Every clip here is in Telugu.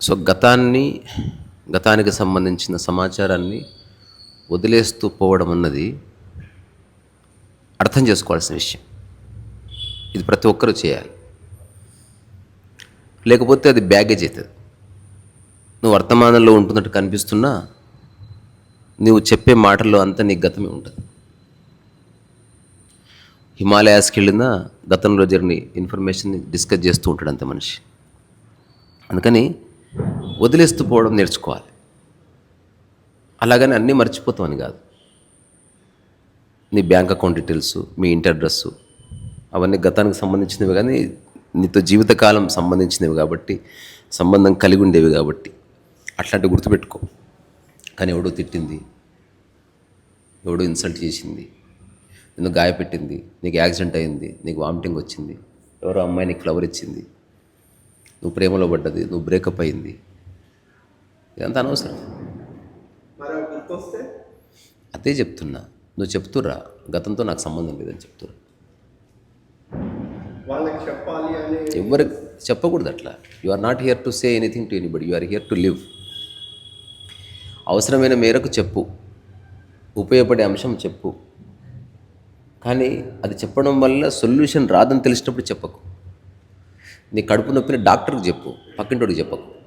సో గతాన్ని గతానికి సంబంధించిన సమాచారాన్ని వదిలేస్తూ పోవడం అన్నది అర్థం చేసుకోవాల్సిన విషయం. ఇది ప్రతి ఒక్కరూ చేయాలి. లేకపోతే అది బ్యాగేజ్ అవుతుంది నువ్వు వర్తమానంలో ఉంటున్నట్టు కనిపిస్తున్నా నువ్వు చెప్పే మాటల్లో అంతా నీ గతమే ఉంటుంది. హిమాలయాస్కి వెళ్ళినా గతంలో జరిగిన ఇన్ఫర్మేషన్ని డిస్కస్ చేస్తూ ఉంటాడు అంత మనిషి. అందుకని వదిలేస్తూ పోవడం నేర్చుకోవాలి. అలాగని అన్నీ మర్చిపోతామని కాదు. నీ బ్యాంక్ అకౌంట్ డీటెయిల్స్ మీ ఇంటి అడ్రస్సు అవన్నీ గతానికి సంబంధించినవి కానీ నీతో జీవితకాలం సంబంధించినవి కాబట్టి సంబంధం కలిగి ఉండేవి కాబట్టి అట్లాంటివి గుర్తుపెట్టుకో. కానీ ఎవడో తిట్టింది ఎవడో ఇన్సల్ట్ చేసింది నిన్ను గాయపెట్టింది నీకు యాక్సిడెంట్ అయింది నీకు వామిటింగ్ వచ్చింది ఎవరో అమ్మాయి నీకు ఫ్లవర్ ఇచ్చింది నువ్వు ప్రేమలో పడ్డది నువ్వు బ్రేకప్ అయింది ఇదంతా అనవసరం. అదే చెప్తున్నా. నువ్వు చెప్తురా గతంతో నాకు సంబంధం లేదని చెప్తురా ఎవరికి చెప్పకూడదు అట్లా. You are not here to say anything to anybody you are here to live అవసరమైన మేరకు చెప్పు. ఉపయోగపడే అంశం చెప్పు. కానీ అది చెప్పడం వల్ల సొల్యూషన్ రాదని తెలిసినప్పుడు చెప్పకు. నీ కడుపు నొప్పిని డాక్టర్కి చెప్పు. పక్కింటోడికి చెప్పకు.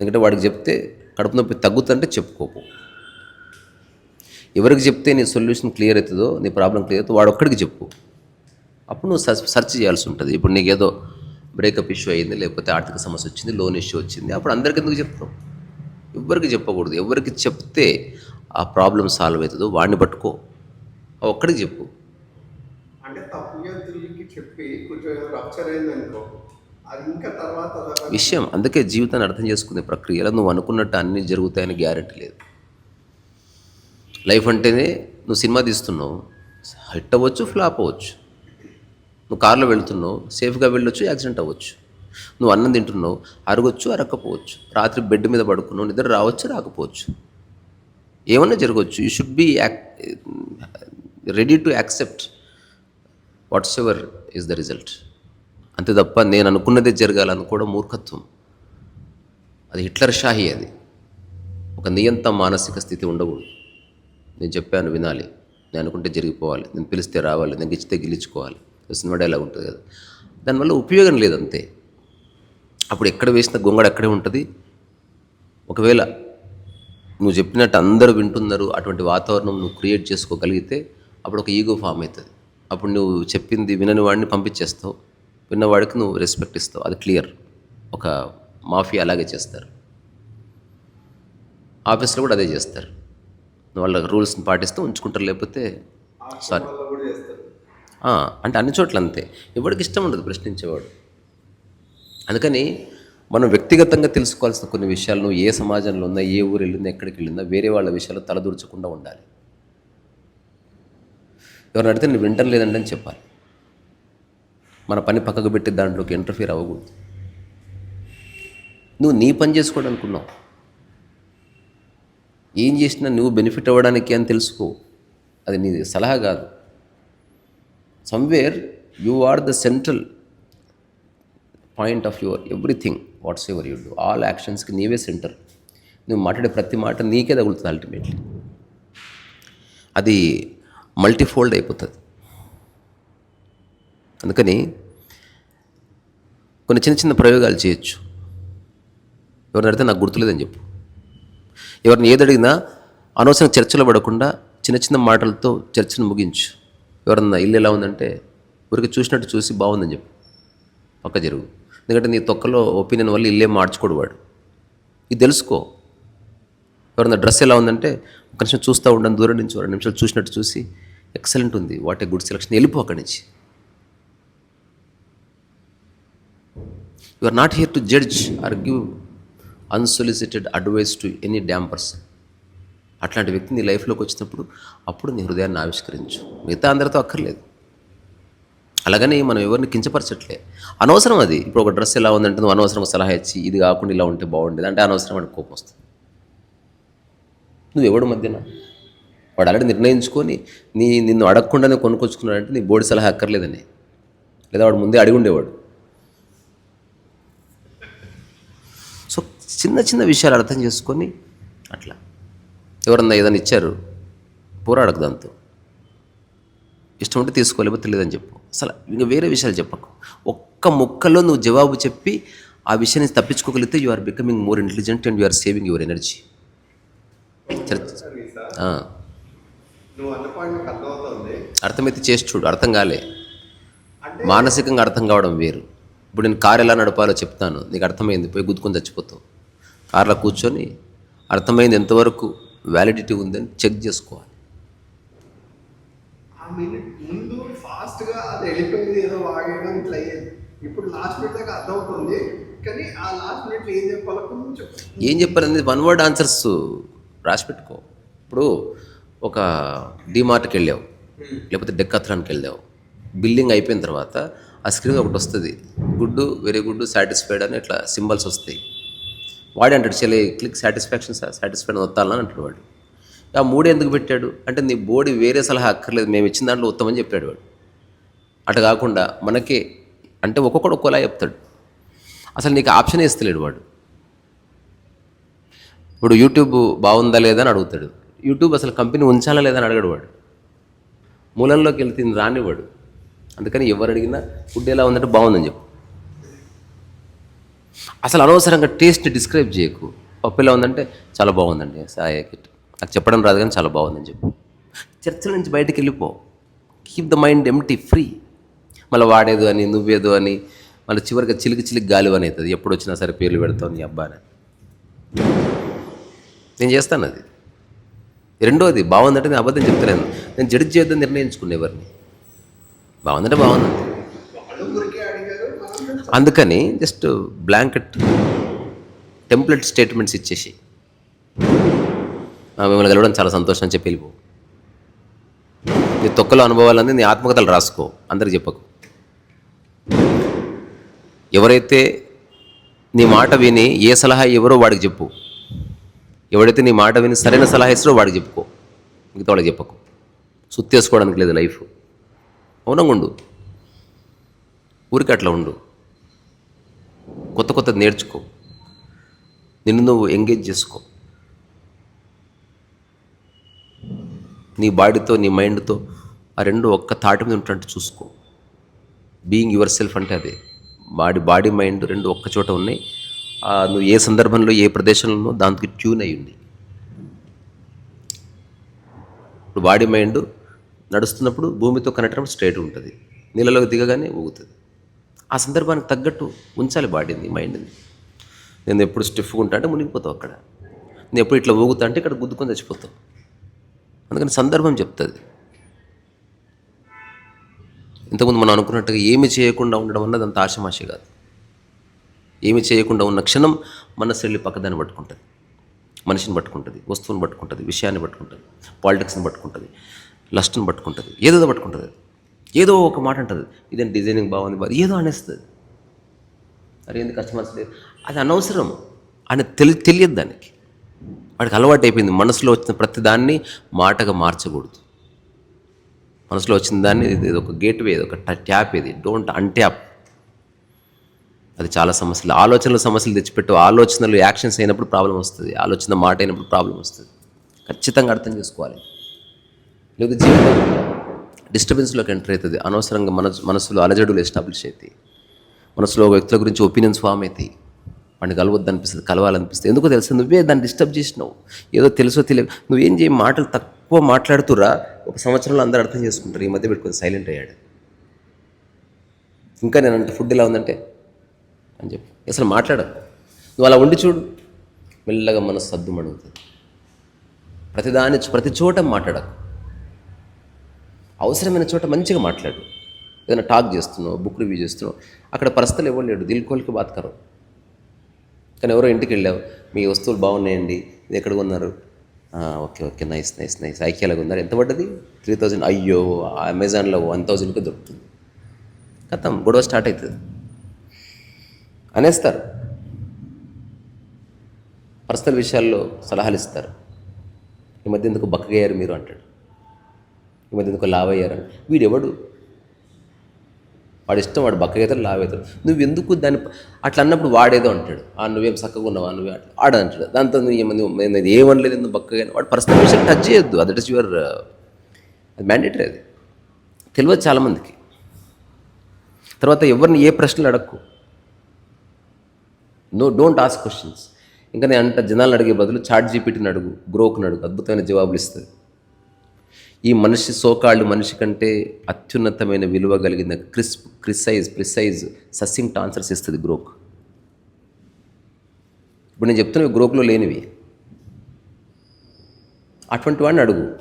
ఎందుకంటే వాడికి చెప్తే కడుపు నొప్పి తగ్గుతుంటే చెప్పుకోకు. ఎవరికి చెప్తే నీ సొల్యూషన్ క్లియర్ అవుతుందో నీ ప్రాబ్లం క్లియర్ అవుతుందో వాడు ఒక్కడికి చెప్పు. అప్పుడు నువ్వు సర్చ్ సెర్చ్ చేయాల్సి ఉంటుంది. ఇప్పుడు నీకు ఏదో బ్రేకప్ ఇష్యూ అయింది లేకపోతే ఆర్థిక సమస్య వచ్చింది లోన్ ఇష్యూ వచ్చింది అప్పుడు అందరికి ఎందుకు చెప్తావు? ఎవరికి చెప్పకూడదు. ఎవరికి చెప్తే ఆ ప్రాబ్లం సాల్వ్ అవుతుందో వాడిని పట్టుకో. ఒక్కడికి చెప్పు. అంటే చెప్పి కొంచెం రప్చర్ అయిందనుకో విషయం. అందుకే జీవితాన్ని అర్థం చేసుకునే ప్రక్రియలో నువ్వు అనుకున్నట్టు అన్నీ జరుగుతాయని గ్యారెంటీ లేదు. లైఫ్ అంటేనే నువ్వు సినిమా తీస్తున్నావు హిట్ అవ్వచ్చు ఫ్లాప్ అవ్వచ్చు. నువ్వు కార్లో వెళ్తున్నావు సేఫ్గా వెళ్ళొచ్చు యాక్సిడెంట్ అవ్వచ్చు. నువ్వు అన్నం తింటున్నావు అరగొచ్చు అరక్కపోవచ్చు. రాత్రి బెడ్ మీద పడుకున్నావు నిద్ర రావచ్చు రాకపోవచ్చు. ఏమన్నా జరగవచ్చు. You should be ready to accept what's ever is the result అంతే తప్ప నేను అనుకున్నదే జరగాలనుకోవడం మూర్ఖత్వం. అది హిట్లర్ షాహీ అది. ఒక నియంత మానసిక స్థితి ఉండకూడదు. నేను చెప్పాను వినాలి. నేను అనుకుంటే జరిగిపోవాలి. నేను పిలిస్తే రావాలి. నేను గెలిచితే గెలుచుకోవాలి. సినిమా డైలాగ్ ఉంటుంది కదా. దానివల్ల ఉపయోగం లేదు అంతే. అప్పుడు ఎక్కడ వేసిన గొంగడ అక్కడే ఉంటుంది. ఒకవేళ నువ్వు చెప్పినట్టు అందరూ వింటున్నారు అటువంటి వాతావరణం నువ్వు క్రియేట్ చేసుకోగలిగితే అప్పుడు ఒక ఈగో ఫామ్ అవుతుంది. అప్పుడు నువ్వు చెప్పింది వినని వాడిని పంపించేస్తావు. విన్నవాడికి నువ్వు రెస్పెక్ట్ ఇస్తావు. అది క్లియర్ ఒక మాఫియా అలాగే చేస్తారు. ఆఫీస్లో కూడా అదే చేస్తారు. వాళ్ళ రూల్స్ని పాటిస్తూ ఉంచుకుంటారు లేకపోతే సారీ అంటే అన్ని చోట్ల అంతే. ఎవరికి ఇష్టం ఉండదు ప్రశ్నించేవాడు. అందుకని మనం వ్యక్తిగతంగా తెలుసుకోవాల్సిన కొన్ని విషయాలు నువ్వు ఏ సమాజంలో ఉన్నా ఏ ఊరు వెళ్ళిందా ఎక్కడికి వెళ్ళిందా వేరే వాళ్ళ విషయాలు తలదూర్చకుండా ఉండాలి. ఎవరిని అడిగితే నేను వింటం లేదండి అని చెప్పాలి. మన పని పక్కకు పెట్టి దాంట్లోకి ఇంటర్ఫియర్ అవ్వకూడదు. నువ్వు నీ పని చేసుకోవడం అనుకున్నావు ఏం చేసినా నువ్వు బెనిఫిట్ అవ్వడానికి అని తెలుసుకో. అది నీ సలహా కాదు. Somewhere you are the central point of your everything whatsoever you do all యాక్షన్స్కి నీవే సెంటర్ నువ్వు మాట్లాడే ప్రతి మాట నీకే తగులుతుంది అల్టిమేట్లీ అది మల్టీఫోల్డ్ అయిపోతుంది. అందుకని కొన్ని చిన్న చిన్న ప్రయోగాలు చేయొచ్చు. ఎవరిని అడిగితే నాకు గుర్తులేదని చెప్పు. ఎవరిని ఏదడిగినా అనవసరం చర్చలో పడకుండా చిన్న చిన్న మాటలతో చర్చను ముగించు. ఎవరన్నా ఇల్లు ఎలా ఉందంటే ఊరికి చూసినట్టు చూసి బాగుందని చెప్పు. పక్క జరుగు. ఎందుకంటే నీ తొక్కలో ఒపీనియన్ వల్ల ఇల్లే మార్చుకోడు వాడు. ఇది తెలుసుకో. ఎవరన్నా డ్రెస్ ఎలా ఉందంటే ఒక నిమిషం చూస్తూ ఉండని దూరం నుంచి రెండు నిమిషాలు చూసినట్టు చూసి ఎక్సలెంట్ ఉంది. What a good selection. వెళ్ళిపో అక్కడి నుంచి. You are not here to judge or give unsolicited advice to any damn person అట్లాంటి వ్యక్తి నీ లైఫ్లోకి వచ్చినప్పుడు అప్పుడు నీ హృదయాన్ని ఆవిష్కరించు. మిగతా అందరితో అక్కర్లేదు. అలాగని మనం ఎవరిని కించపరచట్లే. అనవసరం అది. ఇప్పుడు ఒక డ్రెస్ ఎలా ఉందంటే నువ్వు అనవసరం సలహా ఇచ్చి ఇది కాకుండా ఇలా ఉంటే బాగుండేది అంటే అనవసరం అని కోపం వస్తుంది. నువ్వు ఎవడు మధ్యన? వాడు ఆల్రెడీ నిర్ణయించుకొని నీ నిన్ను అడగకుండానే కొనుక్కొచ్చుకున్నాడంటే నీ బోర్డు సలహా అక్కర్లేదని. లేదా వాడు ముందే అడిగి ఉండేవాడు సో చిన్న చిన్న విషయాలు అర్థం చేసుకొని అట్లా. ఎవరన్నా ఏదైనా ఇచ్చారు పోరాడకు దాంతో. ఇష్టం ఉంటే తీసుకోలేకపోతే తెలియదని చెప్పు. అసలు ఇంకా వేరే విషయాలు చెప్పకు. ఒక్క ముక్కలో నువ్వు జవాబు చెప్పి ఆ విషయాన్ని తప్పించుకోగలిగితే you are becoming more intelligent and you are saving your energy అర్థమైతే చేసి చూడు అర్థం కాలే. మానసికంగా అర్థం కావడం వేరు. ఇప్పుడు నేను కారు ఎలా నడపాలో చెప్తాను నీకు అర్థమైంది పోయి గుద్దుకొని చచ్చిపోతావు. కార్లో కూర్చొని అర్థమైంది ఎంతవరకు వ్యాలిడిటీ ఉందని చెక్ చేసుకోవాలి. ముందు ఫాస్ట్గా అది వెళ్ళిపోయింది ఏదో వాగేయడం ఇట్లా అయ్యేది. ఇప్పుడు లాస్ట్ మినిట్ దాకా అర్థమవుతుంది. కానీ ఆ లాస్ట్ మినిట్ ఏం చెప్పాలో కొంచెం ఏం వన్ వర్డ్ ఆన్సర్స్ రాసి పెట్టుకో. ఇప్పుడు ఒక డిమార్ట్కి వెళ్ళావు. లేకపోతే డెక్కత్రానికి వెళ్ళావు. బిల్లింగ్ అయిపోయిన తర్వాత ఆ స్క్రీన్ ఒకటి వస్తుంది. గుడ్ వెరీ గుడ్ సాటిస్ఫైడ్ అని ఇట్లా సింబల్స్ వస్తాయి. వాడు అంటాడు చెల్లి క్లిక్ సాటిస్ఫాక్షన్ సాటిస్ఫైడ్ వత్తాలని అంటాడు వాడు. ఆ మూడు ఎందుకు పెట్టాడు? అంటే నీ బోడీ వేరే సలహా అక్కర్లేదు మేము ఇచ్చిన దాంట్లో ఉత్తమని చెప్పాడు వాడు. అటు కాకుండా మనకే అంటే ఒక్కొక్కడు ఒక్కోలా చెప్తాడు. అసలు నీకు ఆప్షన్ ఇస్తలేడు వాడు. ఇప్పుడు యూట్యూబ్ బాగుందా లేదా అని అడుగుతాడు. యూట్యూబ్ అసలు కంపెనీ ఉంచాలా లేదా అని అడగడు వాడు. మూలంలోకి వెళ్తే రానివాడు అందుకని ఎవరు అడిగినా ఫుడ్ ఎలా ఉందంటే బాగుందని చెప్పు. అసలు అనవసరంగా టేస్ట్ డిస్క్రైబ్ చేయకు. పప్పు ఎలా ఉందంటే చాలా బాగుందండి సాయకిట్ నాకు చెప్పడం రాదు కానీ చాలా బాగుందని చెప్పు. చర్చ నుంచి బయటకు వెళ్ళిపో. Keep the mind empty free మళ్ళీ వాడేదు అని నువ్వేదు అని మళ్ళీ చివరికి చిలికి చిలికి గాలి అని అవుతుంది. ఎప్పుడు వచ్చినా సరే పేర్లు పెడతావు నీ అబ్బాని. నేను చేస్తాను అది. రెండోది బాగుందంటే నేను అబద్ధం చెప్తలేను. నేను జడ్జి చేద్దాం నిర్ణయించుకునే ఎవరిని? బాగుందంటే బాగుందండి వాళ్ళు ఊరికే అడిగారు మనం అందుకని జస్ట్ బ్లాంకెట్ టెంప్లెట్ స్టేట్మెంట్స్ ఇచ్చేసి మిమ్మల్ని కలవడం చాలా సంతోషం అని చెప్పి వెళ్ళిపో. నీ తొక్కలో అనుభవాలన్నీ నీ ఆత్మకథలు రాసుకో అందరికి చెప్పకు. ఎవరైతే నీ మాట విని ఏ సలహా ఎవరో వాడికి చెప్పు. ఎవడైతే నీ మాట విని సరైన సలహా ఇస్తారో వాడికి చెప్పుకో. మిగతా వాళ్ళకి చెప్పకు. సుత్తేసుకోవడానికి లేదు లైఫ్. అవునంగా ఉండు ఊరికి అట్లా ఉండు. కొత్త కొత్తది నేర్చుకో. నిన్ను నువ్వు ఎంగేజ్ చేసుకో. నీ బాడీతో నీ మైండ్తో ఆ రెండు ఒక్క తాటి మీద ఉంటున్నట్టు చూసుకో. బీయింగ్ యువర్ సెల్ఫ్ అంటే అదే. బాడీ బాడీ మైండ్ రెండు ఒక్క చోట ఉన్నాయి. ఆ నువ్వు ఏ సందర్భంలో ఏ ప్రదేశంలోనో దానికి ట్యూన్ అయ్యింది ఇప్పుడు బాడీ మైండ్ నడుస్తున్నప్పుడు భూమితో కనెక్ట్ అయినప్పుడు స్ట్రైట్ ఉంటుంది. నీళ్ళలోకి దిగగానే ఊగుతుంది. ఆ సందర్భానికి తగ్గట్టు ఉంచాలి బాడీని మైండ్ని. నేను ఎప్పుడు స్టిఫ్గా ఉంటా అంటే మునిగిపోతావు అక్కడ. నేను ఎప్పుడు ఇట్లా ఊగుతా అంటే ఇక్కడ గుద్దుకొని చచ్చిపోతావు. అందుకని సందర్భం చెప్తుంది. ఇంతకుముందు మనం అనుకున్నట్టుగా ఏమి చేయకుండా ఉండడం అన్నది అంత ఆశమాషి కాదు. ఏమి చేయకుండా ఉన్న క్షణం మనసు వెళ్ళి పక్కదాన్ని పట్టుకుంటుంది. మనిషిని పట్టుకుంటుంది వస్తువుని పట్టుకుంటుంది విషయాన్ని పట్టుకుంటుంది పాలిటిక్స్ని పట్టుకుంటుంది లస్ట్ని పట్టుకుంటుంది ఏదేదో పట్టుకుంటుంది. ఏదో ఒక మాట అంటుంది. ఇదేం డిజైనింగ్ బాగుంది బాగుంది ఏదో అనేస్తుంది. అరే ఎందుకు కస్టమర్స్ లేదు అది అనవసరం. అని తెలి తెలియదు దానికి. వాడికి అలవాటు అయిపోయింది. మనసులో వచ్చిన ప్రతి దాన్ని మాటగా మార్చకూడదు. మనసులో వచ్చిన దాన్ని ఇది ఒక గేట్వే ఇది ఒక ట్యాప్ ఇది. Don't untap. అది చాలా సమస్యలు. ఆలోచనలు సమస్యలు తెచ్చిపెట్టు. ఆలోచనలు యాక్షన్స్ అయినప్పుడు ప్రాబ్లం వస్తుంది. ఆలోచన మాట అయినప్పుడు ప్రాబ్లం వస్తుంది. ఖచ్చితంగా అర్థం చేసుకోవాలి. లేదు జీవితం డిస్టర్బెన్స్లోకి ఎంటర్ అవుతుంది. అనవసరంగా మన మనసులో అలజడులు ఎస్టాబ్లిష్ అవుతాయి. మనసులో ఒక వ్యక్తుల గురించి ఒపీనియన్స్ ఫామ్ అవుతాయి. వాడిని కలవద్దు అనిపిస్తుంది కలవాలనిపిస్తుంది. ఎందుకో తెలుసు? నువ్వే దాన్ని డిస్టర్బ్ చేసినావు. ఏదో తెలుసో తెలియదు నువ్వేం చేయి మాటలు తక్కువ మాట్లాడుతురా ఒక సంవత్సరంలో అందరూ అర్థం చేసుకుంటారు. ఈ మధ్య పెట్టుకొని సైలెంట్ అయ్యాడు. ఇంకా నేను అంటే ఫుడ్ ఎలా ఉందంటే అని చెప్పి. అసలు మాట్లాడకు. నువ్వు అలా ఉండి చూడు. మెల్లగా మనసు సద్దుమడుగుతుంది. ప్రతిదాని ప్రతి చోట మాట్లాడకు. అవసరమైన చోట మంచిగా మాట్లాడు. ఏదైనా టాక్ చేస్తున్నావు బుక్ రివ్యూ చేస్తున్నావు అక్కడ పరిస్థితులు ఎవరు లేడు దిల్ కోల్కి బాత్ కానీ ఎవరో ఇంటికి వెళ్ళావు మీ వస్తువులు బాగున్నాయండి ఇది ఎక్కడ కొన్నారు? Okay okay nice nice nice ఐక్యాలకు ఉన్నారు ఎంత పడ్డది? త్రీ థౌజండ్ అయ్యో అమెజాన్లో వన్ థౌజండ్కి దొరుకుతుంది. కథం గొడవ స్టార్ట్ అవుతుంది అనేస్తారు. పర్సనల్ విషయాల్లో సలహాలు ఇస్తారు. ఈ మధ్య ఎందుకు బక్కగయ్యారు మీరు అంటాడు. ఈ మధ్య ఎందుకు లావయ్యారని. వీడెవడు వాడి ఇష్టం వాడు బక్కగైతాడు లావైతాడు నువ్వు ఎందుకు దాన్ని అట్లా అన్నప్పుడు వాడేదో అంటాడు. ఆ నువ్వేం చక్కగా ఉన్నావా? నువ్వే అట్లా ఆడ అంటాడు దాంతో నువ్వు ఏమని ఏమనలేదు ఎందుకు బక్కగా వాడు పర్సనల్ విషయం టచ్ చేయొద్దు. అది ఇస్ యువర్ అది మ్యాండేటరీ అది. తెలియదు చాలామందికి. తర్వాత ఎవరిని ఏ ప్రశ్నలు అడగకు నో డోంట్ ఆస్క్ క్వశ్చన్స్ ఇంకా నేను అంట జనాలను అడిగే బదులు చాట్ జీపీటీని అడుగు. గ్రోక్ని అడుగు. అద్భుతమైన జవాబులు ఇస్తుంది. ఈ మనిషి సోకాళ్ళు మనిషి కంటే అత్యున్నతమైన విలువ కలిగిన క్రిస్ప్ క్రిసైజ్ ప్రిసైజ్ సస్సింగ్ ఆన్సర్స్ ఇస్తుంది గ్రోక్. ఇప్పుడు నేను చెప్తున్నవి గ్రోక్లో లేనివి. అటువంటి వాడిని అడుగు.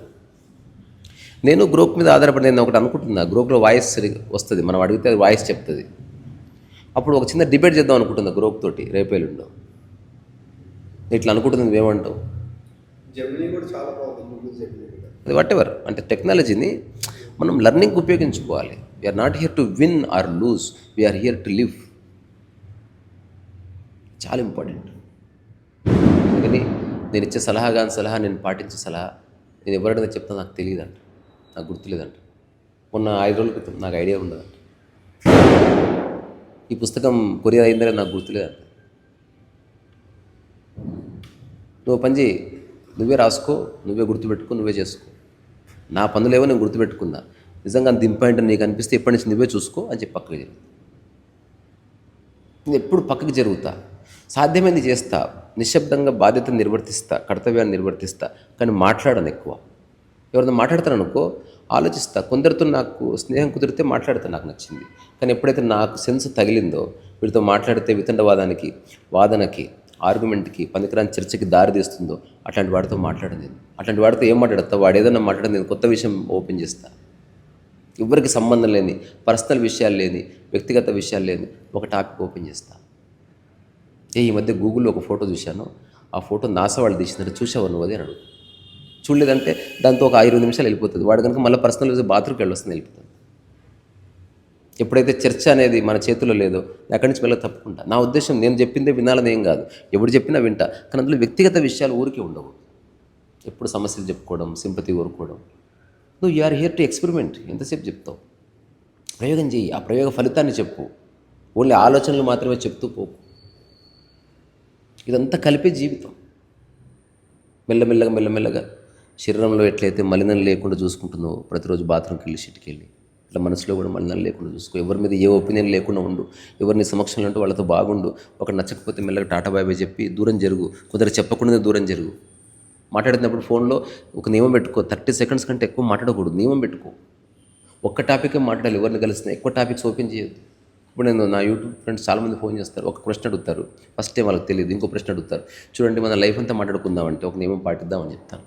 నేను గ్రోక్ మీద ఆధారపడి నేను ఒకటి అనుకుంటున్నా గ్రోక్లో వాయిస్ వస్తుంది. మనం అడిగితే వాయిస్ చెప్తుంది. అప్పుడు ఒక చిన్న డిబేట్ చేద్దాం అనుకుంటున్నా గ్రోక్ తోటి రేపేలుండో. ఇట్లా అనుకుంటుంది నువ్వేమంటావు? జెమినీ కూడా చాలా బాగుంది అది వాట్ ఎవర్ అంటే టెక్నాలజీని మనం లర్నింగ్ ఉపయోగించుకోవాలి. We are not here to win or lose we are here to live చాలా ఇంపార్టెంట్ అందుకని నేను ఇచ్చే సలహా కానీ సలహా నేను పాటించే సలహా నేను ఎవరైనా చెప్తా నాకు తెలియదంట. నాకు గుర్తులేదంట. మొన్న ఐదు రోజుల క్రితం నాకు ఐడియా ఉండదంట. ఈ పుస్తకం కొరియర్ అయిందని నాకు గుర్తులేదంట. నువ్వు పని చేయి నువ్వే రాసుకో నువ్వే గుర్తుపెట్టుకో నువ్వే చేసుకో. నా పనులేవో నేను గుర్తుపెట్టుకున్నా. నిజంగా అంత ఇంపార్టెంట్ నీకు అనిపిస్తే ఎప్పటి నుంచి నువ్వే చూసుకో అని చెప్పి పక్కకి జరుగుతుంది నేను ఎప్పుడు పక్కకి జరుగుతా. సాధ్యమైంది చేస్తా. నిశ్శబ్దంగా బాధ్యతను నిర్వర్తిస్తా కర్తవ్యాన్ని నిర్వర్తిస్తా కానీ మాట్లాడను ఎక్కువ. ఎవరైనా మాట్లాడతాను అనుకో ఆలోచిస్తా. కొందరితో నాకు స్నేహం కుదిరితే మాట్లాడితే నాకు నచ్చింది. కానీ ఎప్పుడైతే నాకు సెన్స్ తగిలిందో వీటితో మాట్లాడితే వితండవాదానికి వాదనకి ఆర్గ్యుమెంట్కి పనికిరాని చర్చకి దారి తీస్తుందో అట్లాంటి వాడితో మాట్లాడను నేను. అట్లాంటి వాడితో ఏం మాట్లాడతా వాడు ఏదన్నా మాట్లాడదు నేను కొత్త విషయం ఓపెన్ చేస్తా. ఎవరికి సంబంధం లేని పర్సనల్ విషయాలు లేని వ్యక్తిగత విషయాలు లేని ఒక టాపిక్ ఓపెన్ చేస్తా. ఏ ఈ మధ్య గూగుల్లో ఒక ఫోటో చూశాను. ఆ ఫోటో నాసా వాళ్ళు తీసినారు చూసావు నువ్వు? అదే అని అడుగు. చూడలేదంటే దాంతో ఒక ఐదు నిమిషాలు వెళ్ళిపోతుంది. వాడు కనుక మళ్ళీ పర్సనల్ బాత్రూమ్కి వెళ్ళొస్తుంది వెళ్ళిపోతుంది ఎప్పుడైతే చర్చ అనేది మన చేతిలో లేదో అక్కడి నుంచి వెళ్ళక తప్పుకుంటా. నా ఉద్దేశం నేను చెప్పిందే వినాలని ఏం కాదు. ఎవడు చెప్పినా వింటా. కానీ అందులో వ్యక్తిగత విషయాలు ఊరికే ఉండవు. ఎప్పుడు సమస్యలు చెప్పుకోవడం సింపతి కోరుకోవడం. నువ్వు యూఆర్ హియర్ టు ఎక్స్పెరిమెంట్. ఎంతసేపు చెప్తావు? ప్రయోగం చెయ్యి. ఆ ప్రయోగ ఫలితాన్ని చెప్పు. ఓన్లీ ఆలోచనలు మాత్రమే చెప్తూ పోకు. ఇదంతా కలిపే జీవితం. మెల్లమెల్లగా మెల్లమెల్లగా శరీరంలో ఎట్లయితే మలినం లేకుండా చూసుకుంటున్నావు ప్రతిరోజు బాత్రూమ్కి వెళ్ళి షిట్కి వెళ్ళి ఇట్లా మనసులో కూడా మలినం లేకుండా చూసుకో. ఎవరి మీద ఏ ఒపీనియన్ లేకుండా ఉండు. ఎవరిని సమక్షంలో ఉంటే వాళ్ళతో బాగుండు. ఒక నచ్చకపోతే మెల్లగా టాటా బాబాయ్ చెప్పి దూరం జరుగు. కొందరు చెప్పకుండా దూరం జరుగు. మాట్లాడుతున్నప్పుడు ఫోన్లో ఒక నియమం పెట్టుకో. థర్టీ సెకండ్స్ కంటే ఎక్కువ మాట్లాడకూడదు. నియమం పెట్టుకో. ఒక్క టాపికే మాట్లాడాలి. ఎవరిని కలిసినా ఎక్కువ టాపిక్స్ ఓపెన్ చేయొద్దు. ఇప్పుడు నేను నా యూట్యూబ్ ఫ్రెండ్స్ చాలామంది ఫోన్ చేస్తారు. ఒక ప్రశ్న అడుగుతారు. ఫస్ట్ టైం వాళ్ళకి తెలియదు. ఇంకో ప్రశ్న అడుగుతారు. చూడండి మన లైఫ్ అంతా మాట్లాడుకుందామంటే ఒక నియమం పాటిద్దామని చెప్తాను.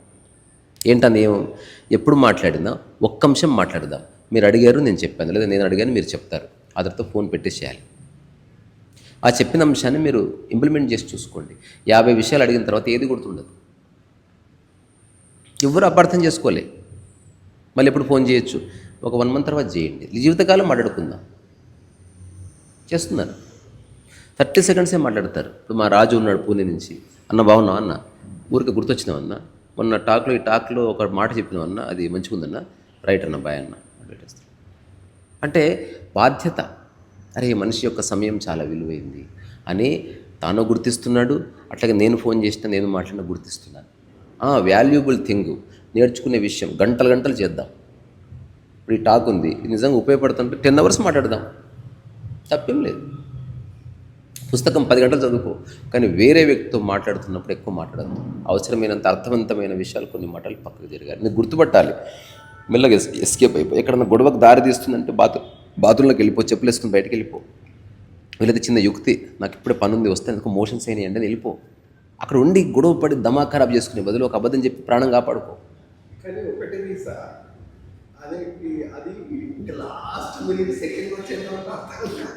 ఏంటా నియమం? ఎప్పుడు మాట్లాడినా ఒక్క అంశం మాట్లాడదాం. మీరు అడిగారు నేను చెప్పాను. లేదా నేను అడిగాను మీరు చెప్తారు. అతడితో ఫోన్ పెట్టేసేయాలి. ఆ చెప్పిన అంశాన్ని మీరు ఇంప్లిమెంట్ చేసి చూసుకోండి. యాభై విషయాలు అడిగిన తర్వాత ఏది గుర్తుండదు. ఎవరు అపార్థం చేసుకోలే. మళ్ళీ ఎప్పుడు ఫోన్ చేయొచ్చు? ఒక వన్ మంత్ తర్వాత చేయండి. జీవితకాలం మాట్లాడుకుందాం. చేస్తున్నారు. థర్టీ సెకండ్సే మాట్లాడతారు. ఇప్పుడు మా రాజు ఉన్నాడు పూణే నుంచి. అన్న బాగున్నావు అన్న? ఊరికి గుర్తొచ్చినావు అన్న? మొన్న టాక్లో ఈ టాక్లో ఒక మాట చెప్పినావు అన్న? అది మంచిగా ఉందన్న రైట్ అన్న బాయ్ అన్న. పెట్టేస్తాడు అంటే బాధ్యత. అరే మనిషి యొక్క సమయం చాలా విలువైంది అని తాను గుర్తిస్తున్నాడు అట్లాగే నేను ఫోన్ చేసినా నేను మాట్లాడిన గుర్తిస్తున్నాను. వాల్యుబుల్ థింగ్ నేర్చుకునే విషయం గంటలు గంటలు చేద్దాం. ఇప్పుడు ఈ టాక్ ఉంది ఇది నిజంగా ఉపయోగపడుతుంటే టెన్ అవర్స్ మాట్లాడదాం. తప్పేం లేదు. పుస్తకం పది గంటలు చదువుకో కానీ వేరే వ్యక్తితో మాట్లాడుతున్నప్పుడు ఎక్కువ మాట్లాడద్దు. అవసరమైనంత అర్థవంతమైన విషయాలు కొన్ని మాటలు పక్కకు జరిగాయి నేను గుర్తుపట్టాలి. మెల్లగా ఎస్ ఎస్కేప్ అయిపో. ఎక్కడన్నా గొడవకు దారి తీస్తుందంటే బాతు బాత్రూంలోకి వెళ్ళిపో చెప్పులు వేసుకుని బయటకు వెళ్ళిపో. వీళ్ళది చిన్న యుక్తి నాకు ఇప్పుడే పని ఉంది వస్తే నాకు మోషన్స్ అయినాయి అంటే వెళ్ళిపో. అక్కడ ఉండి గొడవ పడి దమా ఖరాబ్ చేసుకునే బదులు ఒక అబద్ధం చెప్పి ప్రాణం కాపాడుకో. కానీ ఒకటి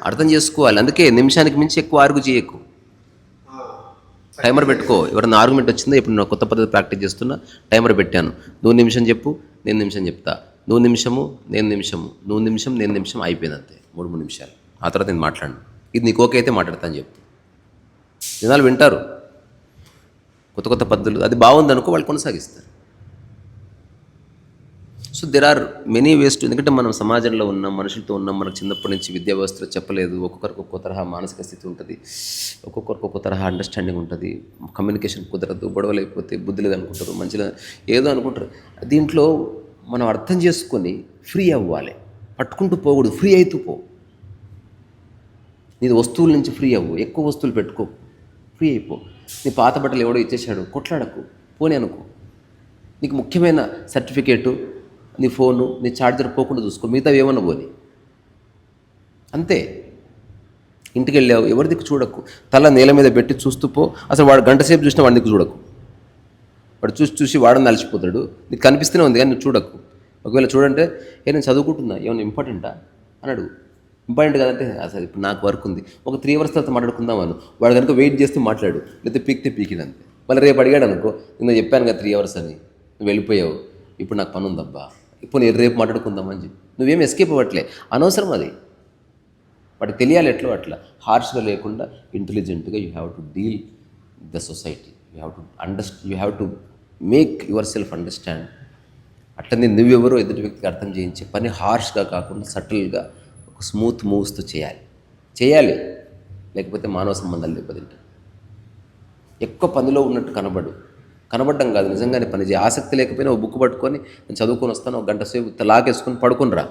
అర్థం చేసుకోవాలి అందుకే నిమిషానికి మించి ఎక్కువ ఆర్గు చేయకు. టైమర్ పెట్టుకో. ఎవరైనా ఆర్గ్యుమెంట్ వచ్చిందో? ఇప్పుడు నేను కొత్త పద్ధతి ప్రాక్టీస్ చేస్తున్నా టైమర్ పెట్టాను. నువ్వు నిమిషం చెప్పు నేను నిమిషం చెప్తా. నువ్వు నిమిషము నేను నిమిషము నువ్వు నిమిషం నేను నిమిషం అయిపోయింది అంతే. మూడు మూడు నిమిషాలు. ఆ తర్వాత నేను మాట్లాడను. ఇది నీకు ఓకే అయితే మాట్లాడతాను చెప్పు జనాలు వింటారు. కొత్త కొత్త పద్ధతులు. అది బాగుంది అనుకో వాళ్ళు కొనసాగిస్తారు. So there are many ways to ఎందుకంటే మనం సమాజంలో ఉన్నాం మనుషులతో ఉన్నాం మనకు చిన్నప్పటి నుంచి విద్యా వ్యవస్థలో చెప్పలేదు ఒక్కొక్కరికి ఒక్కో తరహా మానసిక స్థితి ఉంటుంది ఒక్కొక్కరికి ఒక్కో తరహా అండర్స్టాండింగ్ ఉంటుంది కమ్యూనికేషన్ కుదరదు గొడవలు అయిపోతే బుద్ధి లేదు అనుకుంటారు మంచిగా ఏదో అనుకుంటారు. దీంట్లో మనం అర్థం చేసుకొని ఫ్రీ అవ్వాలి పట్టుకుంటూ పోకూడదు ఫ్రీ అవుతూ పో. నీది వస్తువుల నుంచి ఫ్రీ అవ్వు ఎక్కువ వస్తువులు పెట్టుకో ఫ్రీ అయిపో. నీ పాత బట్టలు ఎవడో ఇచ్చేసాడు కొట్లాడకు పోనీ అనుకో. నీకు ముఖ్యమైన సర్టిఫికేటు నీ ఫోను నీ ఛార్జర్ పోకుండా చూసుకో మిగతా ఏమన్నా పోని. అంతే. ఇంటికి వెళ్ళావు ఎవరి దిక్కు చూడకు. తల నేల మీద పెట్టి చూస్తూ పో. అసలు వాడు గంట సేపు చూసినా వాడి దిక్కు చూడకు. వాడు చూసి చూసి వాడని నలిచిపోతాడు. నీకు కనిపిస్తూనే ఉంది కానీ నువ్వు చూడకు. ఒకవేళ చూడంటే ఏ నేను చదువుకుంటున్నా ఏమైనా ఇంపార్టెంటా? అని అడుగు. ఇంపార్టెంట్ కదంటే అసలు ఇప్పుడు నాకు వర్క్ ఉంది. ఒక త్రీ అవర్స్ తర్వాత మాట్లాడుకుందాం అను. వాడు కనుక వెయిట్ చేస్తే మాట్లాడు. లేకపోతే పీకితే పీకినంతే. మళ్ళీ రేపు అడిగాడు అనుకో నేను చెప్పాను కదా త్రీ అవర్స్ అని. నువ్వు వెళ్ళిపోయావు. ఇప్పుడు నాకు పని ఉందబ్బా ఇప్పుడు నేను రేపు మాట్లాడుకుందాం అని నువ్వేం ఎస్కేప్ అవ్వట్లే. అనవసరం అది. వాడికి తెలియాలి ఎట్లా అట్లా. హార్ష్గా లేకుండా ఇంటెలిజెంట్గా you have to deal the society you have to understand you have to make yourself understand అట్లనే నువ్వెవరో ఎదుటి వ్యక్తికి అర్థం చేయించే పని హార్ష్గా కాకుండా సటిల్గా ఒక స్మూత్ మూవ్స్తో చేయాలి. చేయాలి. లేకపోతే మానవ సంబంధాలు దెబ్బతింటాయి. ఎక్కువ పనిలో ఉన్నట్టు కనబడు. కనబడడం కాదు. నిజంగానే పని చేయి. ఆసక్తి లేకపోయినా ఒక బుక్ పట్టుకొని నేను చదువుకొని వస్తాను ఒక గంట సేపు లాగేసుకొని పడుకుని రా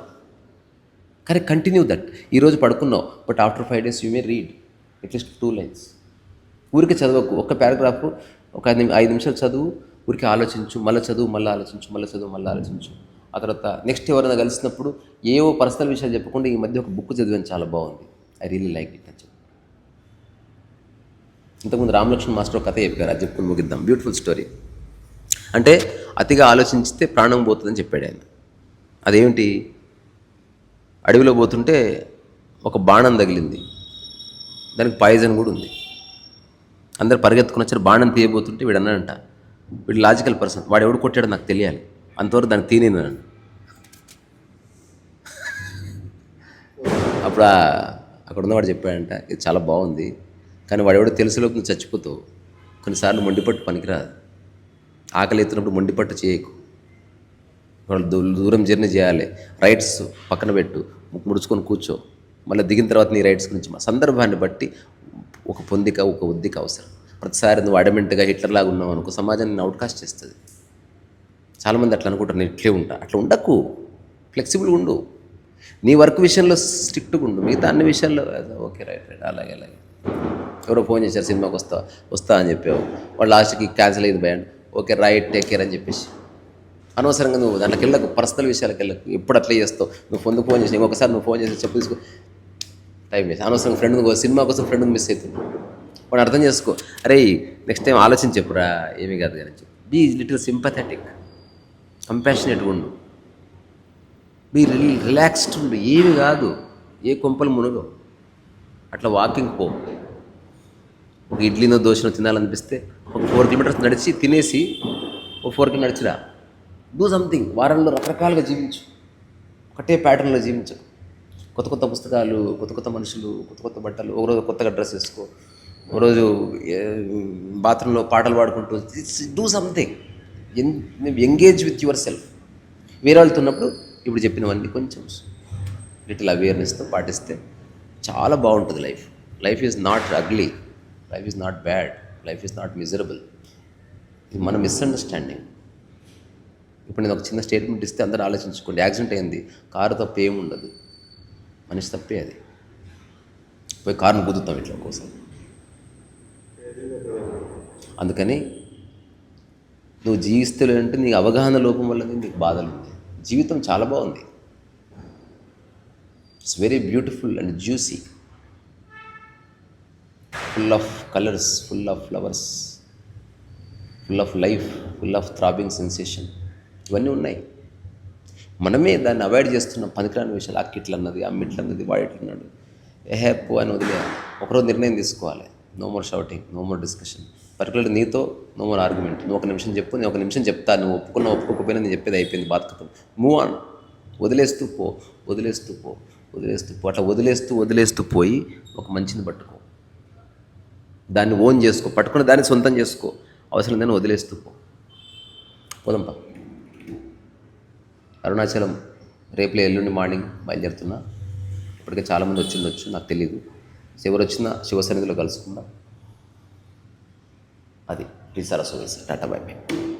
కానీ కంటిన్యూ దట్ ఈరోజు పడుకున్నావు but after five days you may read at least two lines ఊరికి చదవకు. ఒక పారాగ్రాఫ్ ఒక ఐదు నిమి- ఐదు నిమిషాలు చదువు ఊరికి ఆలోచించు మళ్ళీ చదువు మళ్ళీ ఆలోచించు మళ్ళీ చదువు మళ్ళీ ఆలోచించు. ఆ తర్వాత నెక్స్ట్ ఎవరైనా కలిసినప్పుడు ఏవో పర్సనల్ విషయాలు చెప్పకుండా ఈ మధ్య ఒక బుక్ చదివాను చాలా బాగుంది. ఐ రియలీ లైక్ ఇట్ ఇంతకుముందు రామలక్ష్మణ్ మాస్టర్ కథ చెప్పారు అది చెప్పుకుని ముగిద్దాం. బ్యూటిఫుల్ స్టోరీ అంటే అతిగా ఆలోచించితే ప్రాణం పోతుందని చెప్పాడు ఆయన. అదేమిటి? అడవిలో పోతుంటే ఒక బాణం తగిలింది. దానికి పాయిజన్ కూడా ఉంది. అందరు పరిగెత్తుకుని వచ్చారు బాణం తీయబోతుంటే వీడు అన్నాడంట వీడు లాజికల్ పర్సన్ వాడు ఎవడు కొట్టాడో నాకు తెలియాలి. అంతవరకు దాన్ని తీనేనన్నాడు అప్పుడు అక్కడ ఉన్నవాడు చెప్పాడంట ఇది చాలా బాగుంది. కానీ వాడు ఎవడో చచ్చిపోతావు. కొన్నిసార్లు మొండిపట్టు పనికిరాదు. ఆకలి ఎత్తున్నప్పుడు మొండిపట్టు చేయకు. వాళ్ళు దూరం జర్నీ చేయాలి. రైట్స్ పక్కన పెట్టు. ముడుచుకొని కూర్చో. మళ్ళీ దిగిన తర్వాత నీ రైట్స్ గురించి మా సందర్భాన్ని బట్టి ఒక పొందిక ఒక ఉద్దిక అవసరం. ప్రతిసారి నువ్వు అడమెంట్గా హిట్లర్ లాగా ఉన్నావు అనుకో సమాజాన్ని అవుట్కాస్ట్ చేస్తుంది. చాలామంది అట్లా అనుకుంటారు. నేను ఇట్లే ఉంటా. అట్లా ఉండకు. ఫ్లెక్సిబుల్గా ఉండు. నీ వర్క్ విషయంలో స్ట్రిక్ట్గా ఉండు. మిగతా అన్ని విషయాల్లో ఓకే రైట్ రైట్. అలాగే అలాగే. ఎవరో ఫోన్ చేశారు సినిమాకి వస్తా వస్తా అని చెప్పావు. వాళ్ళు లాస్ట్కి క్యాన్సిల్ అయింది band okay right take care అని చెప్పేసి. అనవసరంగా నువ్వు దాంట్లోకి వెళ్ళకు పర్సనల్ విషయాలకు వెళ్ళకు ఎప్పుడు అట్లా చేస్తావు? నువ్వు ఫోన్ ఫోన్ చేసి ఇంకొకసారి నువ్వు ఫోన్ చేసి చెప్పు తీసుకో. టైం వేసి అనవసరంగా ఫ్రెండ్ సినిమా కోసం ఫ్రెండ్ మిస్ అవుతుంది వాడు అర్థం చేసుకో. అరే నెక్స్ట్ టైం ఆలోచన చెప్పురా ఏమీ కాదు కానీ చెప్పు. బీ లిటిల్ సింపథెటిక్ కంపాషనేట్గా ఉండు. బీ రిలాక్స్డ్ ఉండు. ఏమి కాదు. ఏ కొంపలు మునగవు. అట్లా వాకింగ్ పో. ఒక ఇడ్లీనో దోశనో తినాలనిపిస్తే ఒక ఫోర్ కిలోమీటర్స్ నడిచి తినేసి ఒక ఫోర్ కిలో నడిచిరా. డూ సంథింగ్ వారంలో రకరకాలుగా జీవించు. ఒకటే ప్యాటర్న్లో జీవించు. కొత్త కొత్త పుస్తకాలు కొత్త కొత్త మనుషులు కొత్త కొత్త బట్టలు ఒకరోజు కొత్తగా డ్రెస్ వేసుకో. ఒకరోజు బాత్రూంలో పాటలు పాడుకుంటూ do something engage with yourself వేరే వాళ్ళతో ఉన్నప్పుడు ఇప్పుడు చెప్పినవన్నీ కొంచెం లిటిల్ అవేర్నెస్తో పాటిస్తే చాలా బాగుంటుంది life. Life is not ugly life is not bad life is not miserable ఇది మన మిస్అండర్స్టాండింగ్ ఇప్పుడు నేను ఒక చిన్న స్టేట్మెంట్ ఇస్తే అందరూ ఆలోచించుకోండి. యాక్సిడెంట్ అయింది. కారు తప్ప ఏముండదు. మనిషి తప్పే అది. పోయి కారును గుద్దుతాం ఇట్లా కోసం అందుకని నువ్వు జీవిస్తలేంటే నీ అవగాహన లోపం వల్ల నీకు బాధలు ఉంది. జీవితం చాలా బాగుంది. It's very beautiful and juicy full of colours full of flowers full of life full of throbbing sensation ఇవన్నీ ఉన్నాయి. మనమే దాన్ని అవాయిడ్ చేస్తున్న పనికిరాని విషయాలు. అక్కిట్లు అన్నది అమ్మిట్లు అన్నది వాడిట్లన్నాడు ఏహెప్ అని వదిలే ఒకరోజు నిర్ణయం తీసుకోవాలి. No more shouting no more discussion particular నీతో నో మోర్ ఆర్గ్యుమెంట్ నువ్వు ఒక నిమిషం చెప్పు నేను ఒక నిమిషం చెప్తా. నువ్వు ఒప్పుకున్నా ఒప్పుకోకపోయినా నేను చెప్పేది అయిపోయింది బాధకతం మూవ్ ఆన్ వదిలేస్తూ పో వదిలేస్తూ పో వదిలేస్తూ పో. అట్లా వదిలేస్తూ వదిలేస్తూ పోయి ఒక మంచిని పట్టుకో. దాన్ని ఓన్ చేసుకో పట్టుకున్న దాన్ని సొంతం చేసుకో. అవసరం దాన్ని వదిలేస్తూ పో. పోదంపా అరుణాచలం రేపులే ఎల్లుండి మార్నింగ్ బయలుదేరుతున్నా. ఇప్పటికే చాలామంది వచ్చిండొచ్చు నాకు తెలియదు ఎవరు వచ్చినా శివ సన్నిధిలో కలుసుకుందాం. అది. టీ సరస్సు టాటా బై బై.